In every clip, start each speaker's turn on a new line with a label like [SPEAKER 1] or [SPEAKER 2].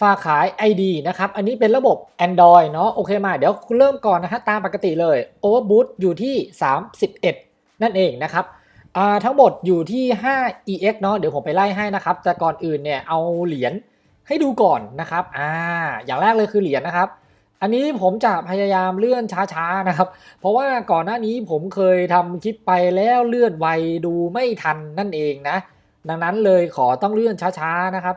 [SPEAKER 1] ฝากขาย ID นะครับ อันนี้เป็นระบบ Android เนาะ โอเคมา เดี๋ยวเริ่มก่อนนะฮะ ตามปกติเลย Overboot อยู่ที่ 31 นั่นเองนะครับ ทั้งหมดอยู่ที่ 5 EX เนาะ เดี๋ยวผมไปไล่ให้นะครับ แต่ก่อนอื่นเนี่ย เอาเหรียญให้ดูก่อนนะครับ อ่า อย่างแรกเลยคือเหรียญนะครับ อันนี้ผมจะพยายามเลื่อนช้าๆนะครับ เพราะว่าก่อนหน้านี้ผมเคยทำคลิปไปแล้วเลื่อนไวดูไม่ทันนั่นเองนะ ดังนั้นเลยขอต้องเลื่อนช้าๆนะครับ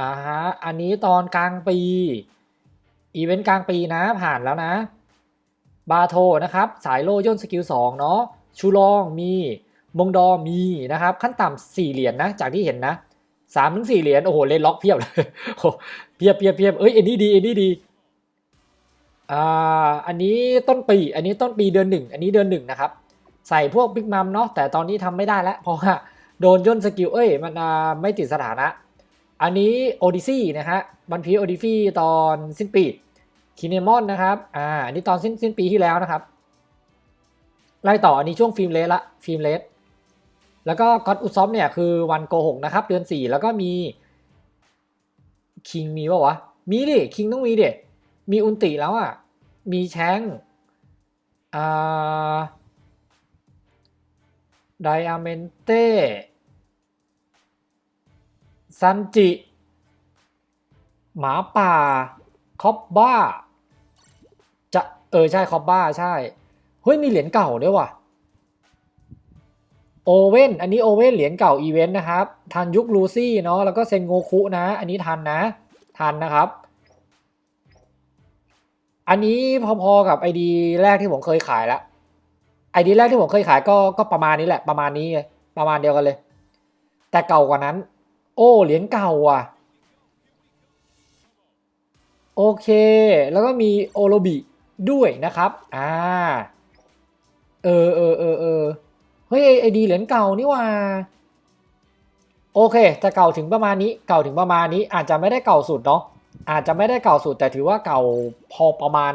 [SPEAKER 1] อ่าฮะ อันนี้ตอนกลางปี อีเวนต์กลางปีนะผ่านแล้วนะ บาโทนะครับ สายโลย่นสกิล2เนาะ ชูลองมี มงดอมีนะครับ ขั้นต่ำสี่เหรียญนนะ จากที่เห็นนะสามถึงสี่เหรียญ โอ้โห เล่นล็อกเพียบเลยโอ้เพียบเพียบเพียบเอ้ย อันนี้ดี อันนี้ดี อ่า อันนี้ต้นปี อันนี้ต้นปีเดือนหนึ่ง อันนี้เดือนหนึ่งนะครับ ใส่พวกบิ๊กมัมเนาะ แต่ตอนนี้ทำไม่ได้แล้ว เพราะว่าโดนย่นสกิล เอ้ย มันอ่าไม่ติดสถานะ อันนี้ Odyssey นะฮะบันพี Odyssey ตอนสิ้นปีคินเนมอนนะครับอ่าอันนี้ตอนสิ้นสิ้นปีที่แล้วนะครับ ไล่ต่ออันนี้ช่วงฟิล์มเลสละฟิล์มเลสแล้วก็ก็อดอุซอฟเนี่ยคือวันโกหกนะครับ เดือน 4 แล้วก็มีคิงมีป่าวะ มีดิคิงต้องมีดิมีอุนติแล้วอะ มีแชงอ่าไดอาเมนเต้ ซันจิ หมาป่า คอบบ้า จะ เออ ใช่ คอบบ้า ใช่ เฮ้ย มีเหรียญเก่าด้วยว่ะ โอเว่น อันนี้โอเว่นเหรียญเก่าอีเวนต์นะครับ ทันยุคลูซี่เนาะ แล้วก็เซนโงคุนะ อันนี้ทันนะ ทันนะครับ อันนี้พอๆกับไอดีแรกที่ผมเคยขายล้วไอดีแรกที่ผมเคยขายก็ ก็ประมาณนี้แหละ ประมาณนี้ ประมาณเดียวกันเลย แต่เก่ากว่านั้น โอ้เหรียญเก่าอะ โอเค แล้วก็มีโอโรบิด้วยนะครับ อ่า เออเออเออเออเฮ้ยไอดีเหรียญเก่านี่ว่า โอเคจะเก่าถึงประมาณนี้ เก่าถึงประมาณนี้ อาจจะไม่ได้เก่าสุดเนาะ อาจจะไม่ได้เก่าสุดแต่ถือว่าเก่าพอประมาณ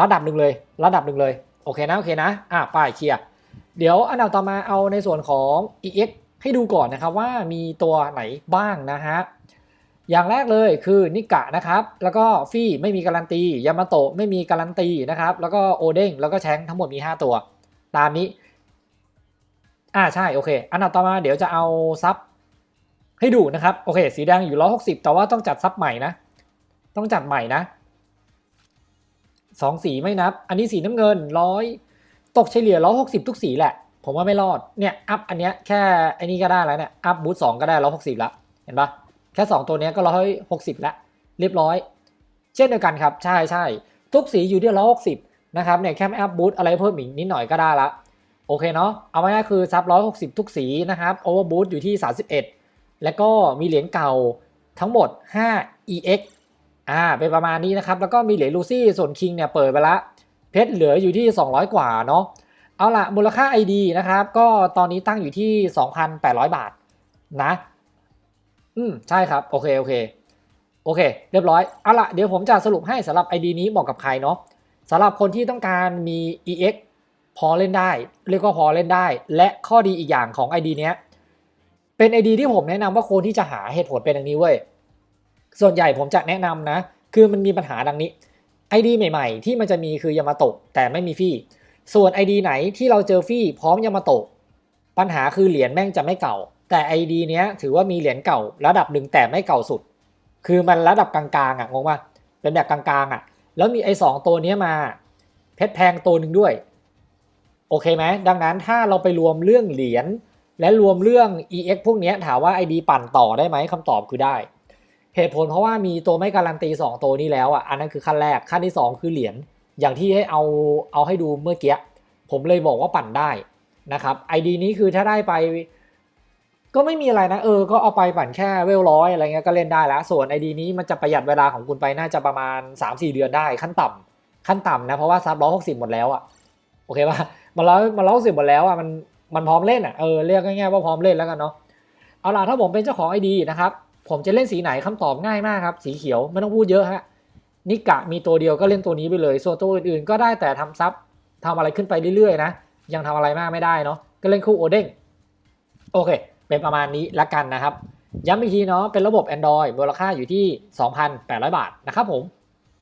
[SPEAKER 1] ระดับหนึ่งเลย ระดับหนึ่งเลย โอเคนะ โอเคนะ อะป้ายเคลียร์ เดี๋ยวอันดับต่อมาเอาในส่วนของ EX ให้ดูก่อนนะครับว่ามีตัวไหนบ้างนะฮะอย่างแรกเลยคือนิกะนะครับแล้วก็ฟี่ไม่มีการันตียามาโตะไม่มีการันตีนะครับแล้วก็โอเด้งแล้วก็แชงทั้งหมดมี 5 ตัว ตามนี้อ่าใช่โอเค อันดับต่อมาเดี๋ยวจะเอาซับให้ดูนะครับโอเค สีแดงอยู่160แต่ว่าต้องจัดซับใหม่นะ ต้องจัดใหม่นะสองสีไม่นับ อันนี้สีน้ำเงินร้อยตกเฉลี่ย160ทุกสีแหละ ผมว่าไม่รอด เนี่ยอัพอันเนี้ยแค่ไอ้นี้ก็ได้แล้วเนี่ย อัพบูทสองก็ได้160แล้วเห็นปะแค่ 2 ตัวเนี้ยก็160แล้วเรียบร้อย เช่นเดียวกันครับ ใช่ใช่ทุกสีอยู่ที่160นะครับ เนี่ยแค่ไม่อัพบูทอะไรเพิ่มอีกนิดหน่อยก็ได้ละ โอเคเนาะ เอาไว้ก็คือซับ160ทุกสีนะครับโอเวอร์บูทอยู่ที่31แล้วก็มีเหรียญเก่าทั้งหมด 5 EX อ่า เป็นประมาณนี้นะครับ แล้วก็มีเหรียญลูซี่ส่วนคิงเนี่ยเปิดไปละ เพชรเหลืออยู่ที่ 200 กว่าเนาะ เอาละมูลค่า ID นะครับ ก็ตอนนี้ตั้งอยู่ที่ 2,800 บาทนะ อืม ใช่ครับ โอเค โอเค โอเค เรียบร้อย เอาละเดี๋ยวผมจะสรุปให้สำหรับ ID นี้เหมาะกับใครเนาะสำหรับคนที่ต้องการมี EX พอเล่นได้ เรียกว่าพอเล่นได้ และข้อดีอีกอย่างของ ID เนี้ย เป็น ID ที่ผมแนะนำว่าควรที่จะหาเหตุผลเป็นอย่างนี้เว้ย ส่วนใหญ่ผมจะแนะนำนะ คือมันมีปัญหาดังนี้ ID ใหม่ ๆ ที่มันจะมีคือยามาโตะแต่ไม่มีฟี่ ส่วน ID ไหนที่เราเจอฟี่พร้อมยามาโตะปัญหาคือเหรียญแม่งจะไม่เก่า แต่ ID เนี้ยถือว่ามีเหรียญเก่า ระดับหนึ่งแต่ไม่เก่าสุด คือมันระดับกลางๆอะงงป่ะเป็นแบบกลางๆอะ แล้วมีไอ้สองตัวเนี้ยมาเพชรแพงตัวหนึ่งด้วย โอเคไหมดังนั้นถ้าเราไปรวมเรื่องเหรียญและรวมเรื่อง EX พวกเนี้ยถามว่า ID ปั่นต่อได้ไหมคำตอบคือได้เหตุผลเพราะว่ามีตัวไม่การันตี 2 ตัวนี้แล้วอะอันนั้นคือขั้นแรกขั้นที่ 2 คือเหรียญ อย่างที่ให้เอาเอาให้ดูเมื่อกี้ผมเลยบอกว่าปั่นได้นะครับ ID นี้คือถ้าได้ไปก็ไม่มีอะไรนะเออ ก็เอาไปปั่นแค่เวลร้อยอะไรเงี้ยก็เล่นได้แล้ว ส่วน ID นี้มันจะประหยัดเวลาของคุณไปน่าจะประมาณ 3-4 เดือนได้ขั้นต่ำขั้นต่ำนะเพราะว่าซับร้อยหกสิบหมดแล้วอะโอเคป่ะมันร้อยมันร้อยหกสิบหมดแล้วอะมันมันพร้อมเล่นอะเออเรียกง่ายๆว่าพร้อมเล่นแล้วกันเนาะเอาล่ะถ้าผมเป็นเจ้าของ ID นะครับผมจะเล่นสีไหนคำตอบง่ายมากครับสีเขียวไม่ต้องพูดเยอะฮะ นิกะมีตัวเดียวก็เล่นตัวนี้ไปเลย ส่วนตัวอื่นๆ ก็ได้แต่ทำซับทำอะไรขึ้นไปเรื่อยๆนะ ยังทำอะไรมากไม่ได้เนาะ ก็เล่นคู่โอเด้ง โอเค เป็นประมาณนี้ละกันนะครับ ย้ำอีกทีเนาะ เป็นระบบ Android มูลค่าอยู่ที่ 2,800 บาทนะครับผม